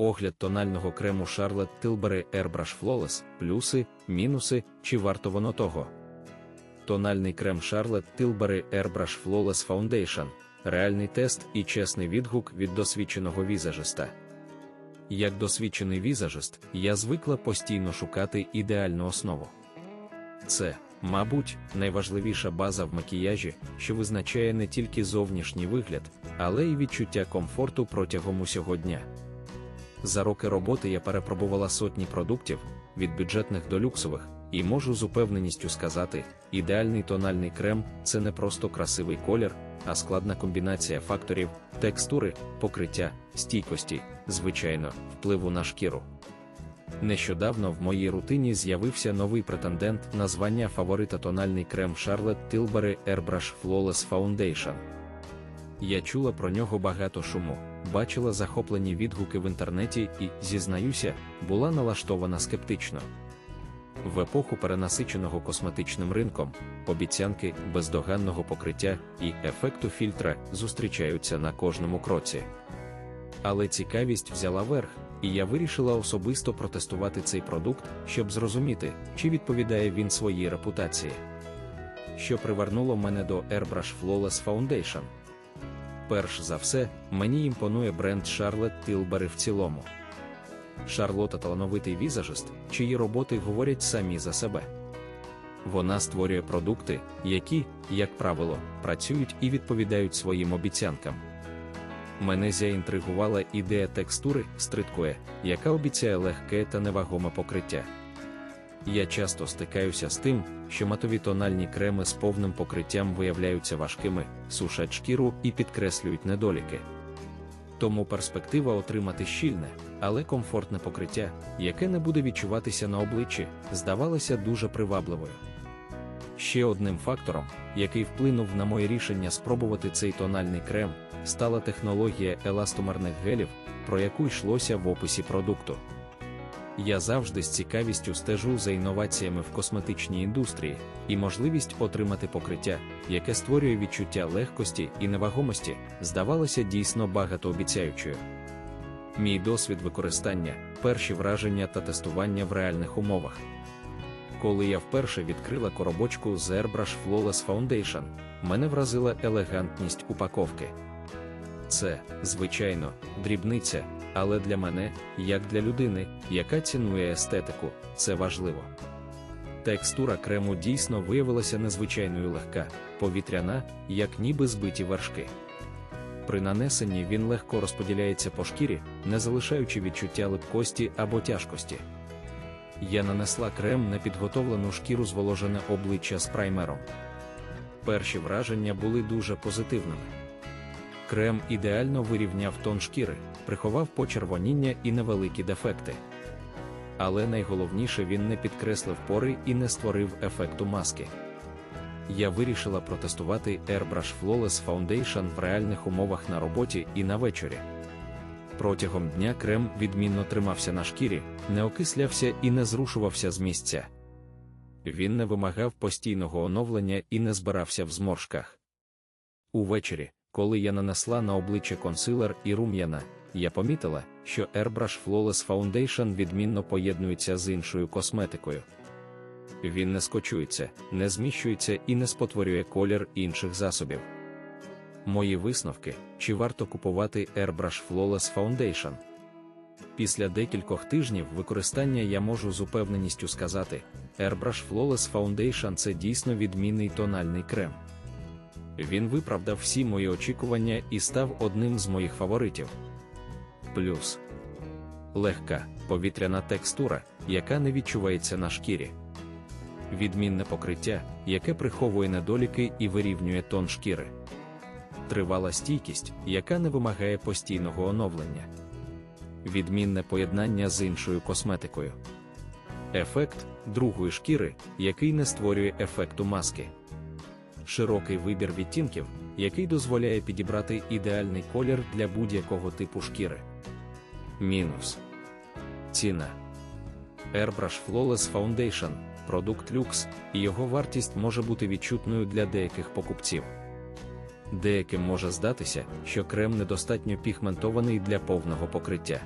Огляд тонального крему Charlotte Tilbury Airbrush Flawless, плюси, мінуси, чи варто воно того. Тональний крем Charlotte Tilbury Airbrush Flawless Foundation реальний тест і чесний відгук від досвідченого візажиста. Як досвідчений візажист, я звикла постійно шукати ідеальну основу. Це, мабуть, найважливіша база в макіяжі, що визначає не тільки зовнішній вигляд, але й відчуття комфорту протягом усього дня. За роки роботи я перепробувала сотні продуктів від бюджетних до люксових, і можу з упевненістю сказати: ідеальний тональний крем це не просто красивий колір, а складна комбінація факторів, текстури, покриття, стійкості, звичайно, впливу на шкіру. Нещодавно в моїй рутині з'явився новий претендент на звання фаворита тональний крем Charlotte Tilbury Airbrush Flawless Foundation. Я чула про нього багато шуму, бачила захоплені відгуки в інтернеті і, зізнаюся, була налаштована скептично. В епоху перенасиченого косметичним ринком, обіцянки бездоганного покриття і ефекту фільтра зустрічаються на кожному кроці. Але цікавість взяла верх, і я вирішила особисто протестувати цей продукт, щоб зрозуміти, чи відповідає він своїй репутації. Що привернуло мене до Airbrush Flawless Foundation. Перш за все, мені імпонує бренд Charlotte Tilbury в цілому. Шарлота талановитий візажист, чиї роботи говорять самі за себе. Вона створює продукти, які, як правило, працюють і відповідають своїм обіцянкам. Мене заінтригувала ідея текстури стриткоє, яка обіцяє легке та невагоме покриття. Я часто стикаюся з тим, що матові тональні креми з повним покриттям виявляються важкими, сушать шкіру і підкреслюють недоліки. Тому перспектива отримати щільне, але комфортне покриття, яке не буде відчуватися на обличчі, здавалася дуже привабливою. Ще одним фактором, який вплинув на моє рішення спробувати цей тональний крем, стала технологія еластомерних гелів, про яку йшлося в описі продукту. Я завжди з цікавістю стежу за інноваціями в косметичній індустрії і можливість отримати покриття, яке створює відчуття легкості і невагомості, здавалося дійсно багатообіцяючою. Мій досвід використання, перші враження та тестування в реальних умовах. Коли я вперше відкрила коробочку з Airbrush Flawless Foundation, мене вразила елегантність упаковки. Це, звичайно, дрібниця, але для мене, як для людини, яка цінує естетику, це важливо. Текстура крему дійсно виявилася незвичайною легка, повітряна, як ніби збиті вершки. При нанесенні він легко розподіляється по шкірі, не залишаючи відчуття липкості або тяжкості. Я нанесла крем на підготовлену шкіру зволожене обличчя з праймером. Перші враження були дуже позитивними. Крем ідеально вирівняв тон шкіри, приховав почервоніння і невеликі дефекти. Але найголовніше він не підкреслив пори і не створив ефекту маски. Я вирішила протестувати Airbrush Flawless Foundation в реальних умовах на роботі і на вечорі. Протягом дня крем відмінно тримався на шкірі, не окислявся і не зрушувався з місця. Він не вимагав постійного оновлення і не збирався в зморшках. Увечері, коли я нанесла на обличчя консилер і рум'яна, я помітила, що Airbrush Flawless Foundation відмінно поєднується з іншою косметикою. Він не скочується, не зміщується і не спотворює колір інших засобів. Мої висновки, чи варто купувати Airbrush Flawless Foundation? Після декількох тижнів використання я можу з упевненістю сказати, Airbrush Flawless Foundation це дійсно відмінний тональний крем. Він виправдав всі мої очікування і став одним з моїх фаворитів. Плюс легка, повітряна текстура, яка не відчувається на шкірі. Відмінне покриття, яке приховує недоліки і вирівнює тон шкіри. Тривала стійкість, яка не вимагає постійного оновлення. Відмінне поєднання з іншою косметикою. Ефект другої шкіри, який не створює ефекту маски. Широкий вибір відтінків, який дозволяє підібрати ідеальний колір для будь-якого типу шкіри. Мінус ціна Airbrush Flawless Foundation продукт люкс, і його вартість може бути відчутною для деяких покупців. Деяким може здатися, що крем недостатньо пігментований для повного покриття.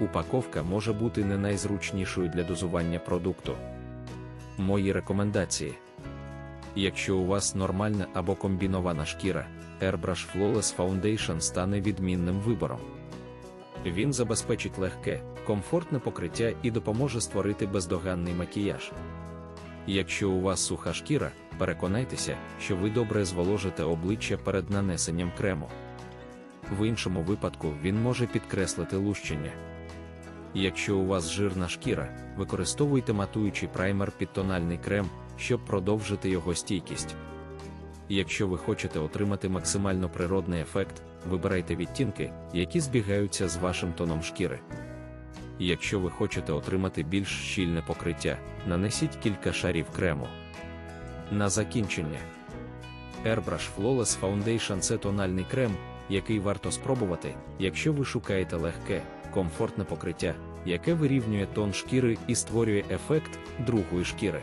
упаковка може бути не найзручнішою для дозування продукту. Мої рекомендації. Якщо у вас нормальна або комбінована шкіра, Airbrush Flawless Foundation стане відмінним вибором. Він забезпечить легке, комфортне покриття і допоможе створити бездоганний макіяж. Якщо у вас суха шкіра, переконайтеся, що ви добре зволожите обличчя перед нанесенням крему. В іншому випадку він може підкреслити лущення. Якщо у вас жирна шкіра, використовуйте матуючий праймер під тональний крем, щоб продовжити його стійкість. Якщо ви хочете отримати максимально природний ефект, вибирайте відтінки, які збігаються з вашим тоном шкіри. Якщо ви хочете отримати більш щільне покриття, нанесіть кілька шарів крему. На закінчення. Airbrush Flawless Foundation це тональний крем, який варто спробувати, якщо ви шукаєте легке, комфортне покриття, яке вирівнює тон шкіри і створює ефект другої шкіри.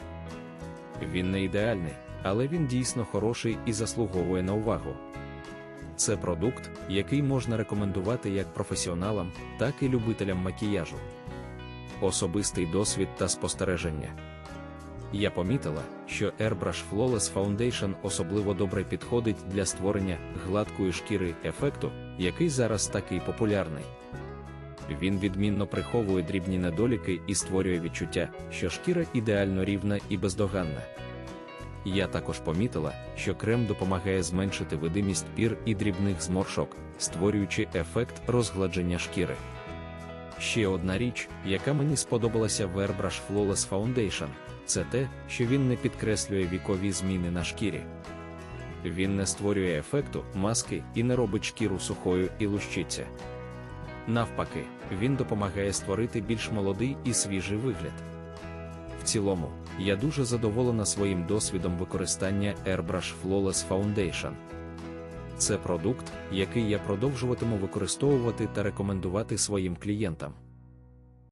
Він не ідеальний, але він дійсно хороший і заслуговує на увагу. Це продукт, який можна рекомендувати як професіоналам, так і любителям макіяжу. Особистий досвід та спостереження. Я помітила, що Airbrush Flawless Foundation особливо добре підходить для створення гладкої шкіри ефекту, який зараз такий популярний. Він відмінно приховує дрібні недоліки і створює відчуття, що шкіра ідеально рівна і бездоганна. Я також помітила, що крем допомагає зменшити видимість пір і дрібних зморшок, створюючи ефект розгладження шкіри. Ще одна річ, яка мені сподобалася в Airbrush Flawless Foundation, це те, що він не підкреслює вікові зміни на шкірі. Він не створює ефекту, маски і не робить шкіру сухою і лущиться. Навпаки, він допомагає створити більш молодий і свіжий вигляд. В цілому, я дуже задоволена своїм досвідом використання Airbrush Flawless Foundation. Це продукт, який я продовжуватиму використовувати та рекомендувати своїм клієнтам.